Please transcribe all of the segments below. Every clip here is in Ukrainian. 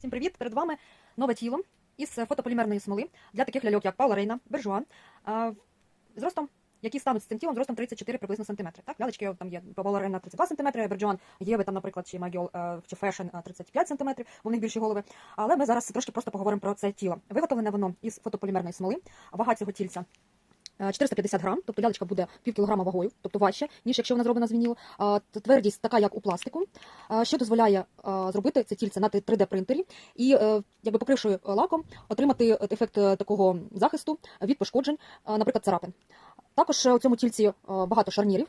Всім привіт! Перед вами нове тіло із фотополімерної смоли для таких ляльок, як Паула Рейна, Бержуа, зростом, які стануть з цим тілом зростом 34 приблизно сантиметри. Так, лялечки там є Паула Рейна 32 сантиметри, Бержуан Єви, там, наприклад, чи Магіол чи Фешн 35 сантиметрів, у них більші голови. Але ми зараз трошки просто поговоримо про це тіло. Виготовлене воно із фотополімерної смоли. Вага цього тільця е, 450 грам, тобто лялечка буде пів кілограма вагою, тобто важче, ніж якщо вона зроблена з вінілу. Твердість така, як у пластику, що дозволяє зробити це тільце на 3D принтері і, е, якби покривши е, лаком, отримати ефект е, такого захисту від пошкоджень, е, наприклад, царапин. Також е, у цьому тільці е, багато шарнірів.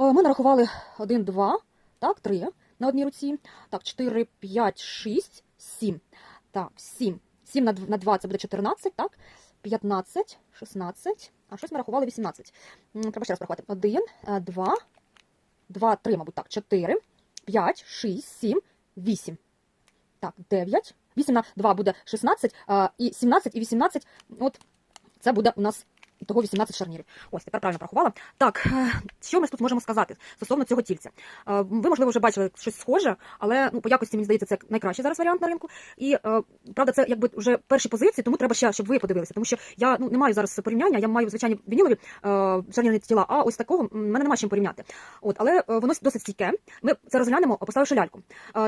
Е, Ми нарахували 1, 2, так, 3 на одній руці. Так, 4, 5, 6, 7. Так, 7. 7 на дв- на 2 це буде 14, так? 15, 16, а щось ми рахували 18. Треба ще раз порахувати. 1, 2, 2, 3, мабуть, так, 4, 5, 6, 7, 8. Так, 9. 8 на 2 буде 16, і 17 і 18, от це буде у нас того 18 шарнірів. Ось, тепер правильно порахувала. Так, е, що ми тут можемо сказати стосовно цього тільця? Е, Ви, можливо, вже бачили щось схоже, але ну, по якості, мені здається, це найкращий зараз варіант на ринку. І е, правда, це якби вже перші позиції, тому треба ще, щоб ви подивилися. Тому що я ну, не маю зараз порівняння, я маю звичайні вінілові шарнірні тіла, а ось такого мене немає чим порівняти. От, але воно досить стійке. Ми це розглянемо, поставивши ляльку.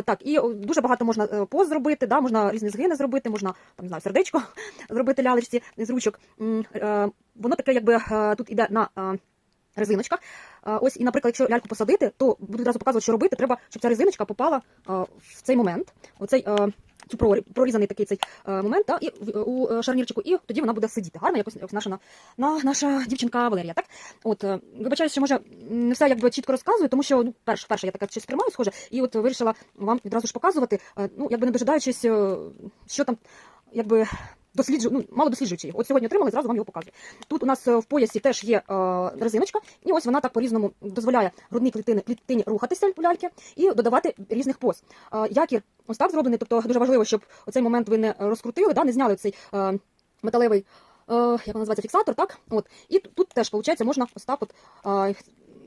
Так, і дуже багато можна поз зробити, да, можна різні згини зробити, можна там, не знаю, сердечко зробити лялечці з ручок. Воно таке, якби е, тут іде на. е, Резиночках. Е, Ось, і, наприклад, якщо ляльку посадити, то буду одразу показувати, що робити. Треба, щоб ця резиночка попала в цей момент, оцей прорізаний такий цей момент, та, і у шарнірчику, і тоді вона буде сидіти. Гарно, якось, наша, на, на, наша дівчинка Валерія. Так? От, е, вибачаю, що може не все якби чітко розказую, тому що ну, перше, перше я таке щось тримаю схоже, і от вирішила вам відразу ж показувати, ну, якби не дожидаючись, що там, якби. Досліджу, ну, мало досліджуючи його. От сьогодні отримали, зразу вам його показую. Тут у нас е, в поясі теж є е, резиночка, і ось вона так по-різному дозволяє грудній клітині, клітині рухатися ляльки і додавати різних поз. Е, якір ось так зроблений, тобто дуже важливо, щоб оцей момент ви не розкрутили, да, не зняли цей металевий, як називається, фіксатор, так? От. І тут, теж, виходить, можна ось так от,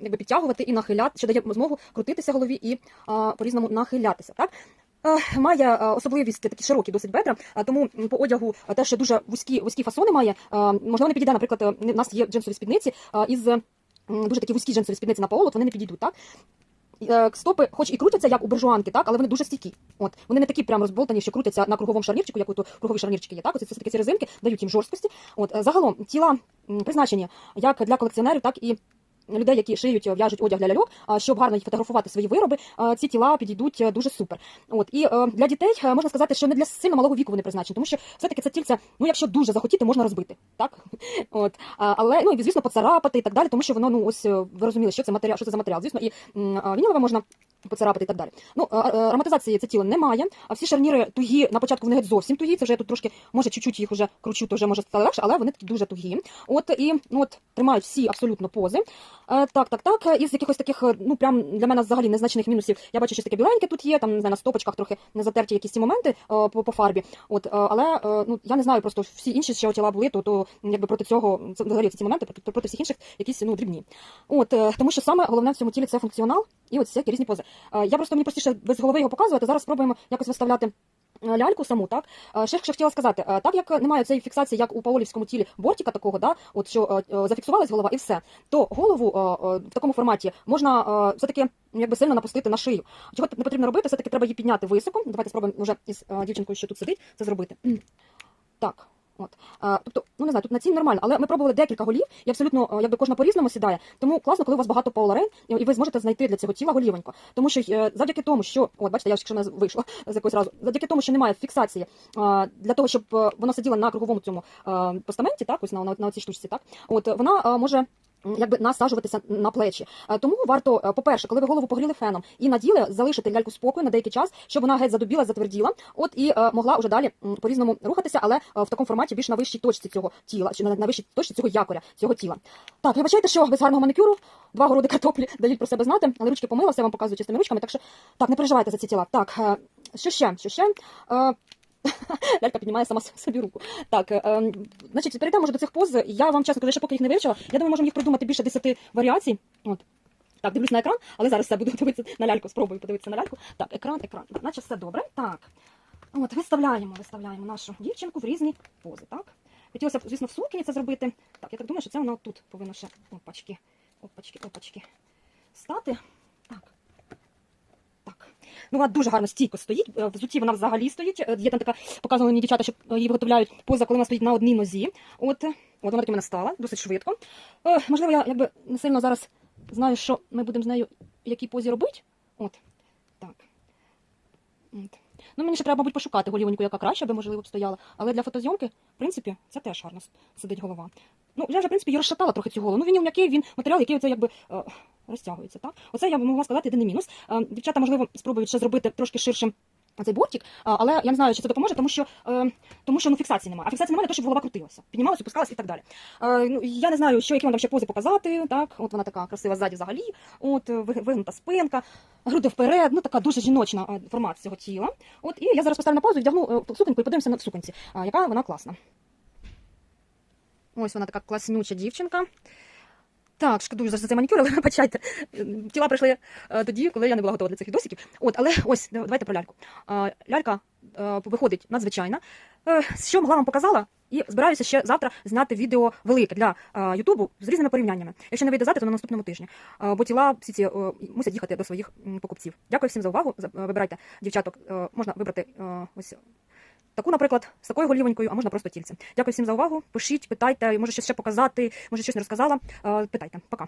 якби підтягувати і нахиляти, що дає змогу крутитися голові і по-різному нахилятися. Так? Е, Має е, особливість такі широкі досить бедра, тому по одягу е, теж дуже вузькі, вузькі фасони має. Е, Можливо, не підійде, наприклад, е, у нас є джинсові спідниці е, із дуже такі вузькі джинсові спідниці на полу, вони не підійдуть, так? Е, Стопи, хоч і крутяться, як у буржуанки, так, але вони дуже стійкі. От вони не такі прям розболтані, що крутяться на круговому шарнірчику, як от кругові шарнірчики є. Так, оці це такі ці резинки дають їм жорсткості. От е, загалом тіла призначені як для колекціонерів, так і людей, які шиють, в'яжуть одяг для ляльок, щоб гарно їх фотографувати свої вироби, ці тіла підійдуть е, дуже супер. От і е, для дітей е, можна сказати, що не для сильно малого віку вони призначені, тому що все-таки це тільце, ну якщо дуже захотіти, можна розбити. Так? От. Але ну і звісно поцарапати і так далі, тому що воно ну ось е, ви розуміли, що це матеріал, що це за матеріал. Звісно, і м, вінілове можна. Поцарапати і так далі. Ну, ароматизації це тіло немає. А всі шарніри тугі, на початку вони геть зовсім тугі. Це вже я тут трошки, може, чуть-чуть їх вже кручу, то вже може стати легше, але вони такі дуже тугі. От і ну, от тримають всі абсолютно пози. Е, так, так, так. Із якихось таких, е, ну прям для мене взагалі незначних мінусів. Я бачу, що таке біленьке тут є, там не знаю, на стопочках трохи не затерті якісь ці моменти е, по, по фарбі. От, е, але е, ну я не знаю, просто всі інші ще тіла були, то, то якби проти цього взагалі ці моменти проти, всіх інших якісь ну дрібні. От е, тому що саме головне в цьому тілі це функціонал і от всякі різні пози. Е, я просто мені простіше без голови його показувати. Зараз спробуємо якось виставляти. Е, Ляльку саму, так ще ще хотіла сказати, е, так як немає цієї фіксації, як у паолівському тілі бортика такого, да, от що е, е, зафіксувалась голова і все, то голову е, е, в такому форматі можна е, все таки якби сильно напустити на шию. Чого не потрібно робити? Все таки треба її підняти високо. Давайте спробуємо вже із е, дівчинкою, що тут сидить, це зробити. Так. От. А, тобто, ну не знаю, тут на цін нормально, але ми пробували декілька голів, і абсолютно е, якби кожна по-різному сідає. Тому класно, коли у вас багато поларен, і ви зможете знайти для цього тіла голівонько. Тому що е, завдяки тому, що от бачите, я якщо не вийшло з якогось разу, завдяки тому, що немає фіксації для того, щоб е, воно сиділо на круговому цьому е, постаменті, так ось на, на, на цій штучці, так от вона е, може. Якби насаджуватися на плечі, Е, тому варто, е, по-перше, коли ви голову погріли феном і наділи, залишити ляльку спокою на деякий час, щоб вона геть задубіла, затверділа, от і е, могла вже далі по-різному рухатися, але в такому форматі більш на вищій точці цього тіла, чи на, вищій точці цього якоря, цього тіла. Так, вибачайте, що без гарного манікюру два городи картоплі дають про себе знати, але ручки помилася, я вам показую чистими ручками, так що так, не переживайте за ці тіла. Так, що ще? Що ще? Лялька піднімає сама собі руку. Так, е, ем, значить, перейдемо може до цих поз. Я вам чесно кажу, ще поки їх не вивчила. Я думаю, можемо їх придумати більше 10 варіацій. От. Так, дивлюсь на екран, але зараз все буду дивитися на ляльку. Спробую подивитися на ляльку. Так, екран, екран. Наче все добре. Так. От, виставляємо, виставляємо нашу дівчинку в різні пози, так? Хотілося б, звісно, в сукні це зробити. Так, я так думаю, що це воно тут повинно ще опачки, опачки, опачки стати. Ну, вона дуже гарно стійко стоїть. Е, В взутті вона взагалі стоїть. Е, Є там така, показували мені дівчата, що е, її виготовляють поза, коли вона стоїть на одній нозі. От, от вона таки мене стала, досить швидко. Е, можливо, я якби не сильно зараз знаю, що ми будемо з нею в якій позі робити. От. Так. От. Ну, мені ще треба, мабуть, пошукати голівоньку, яка краще би, можливо, стояла. Але для фотозйомки, в принципі, це теж гарно сидить голова. Ну, я вже, в принципі, її розшатала трохи цю голову. Ну, він м'який, він матеріал, який оце якби розтягується. Так? Оце я б могла сказати єдиний мінус. Е, дівчата, можливо, спробують ще зробити трошки ширшим. Цей бортик, але я не знаю, чи це допоможе, тому що, е, тому що ну, фіксації немає. А фіксації немає для щоб голова крутилася, піднімалася, опускалася і так далі. Е, ну, я не знаю, що які вам ще пози показати. Так, от вона така красива ззаді взагалі. От е, вигнута спинка, груди вперед, ну така дуже жіночна е, формат цього тіла. От і я зараз поставлю на паузу вдягну е, суконьку і подивимося на суконці, яка вона класна. Ось вона така класнюча дівчинка. Так, шкодую за цей манікюр, але вибачайте. Тіла прийшли е, тоді, коли я не була готова для цих відосиків. От, але ось давайте про ляльку. Лялька е, виходить надзвичайна. Е, Що могла вам показала, і збираюся ще завтра зняти відео велике для е, Ютубу з різними порівняннями. Якщо не вийде завтра, то на наступному тижні. Е, Бо тіла всі ці е, мусять їхати до своїх покупців. Дякую всім за увагу. Е, Вибирайте дівчаток. Е, Можна вибрати е, ось таку, наприклад, з такою голівонькою, а можна просто тільцем. Дякую всім за увагу. Пишіть, питайте, може щось ще показати, може щось не розказала. Е, Питайте. Пока.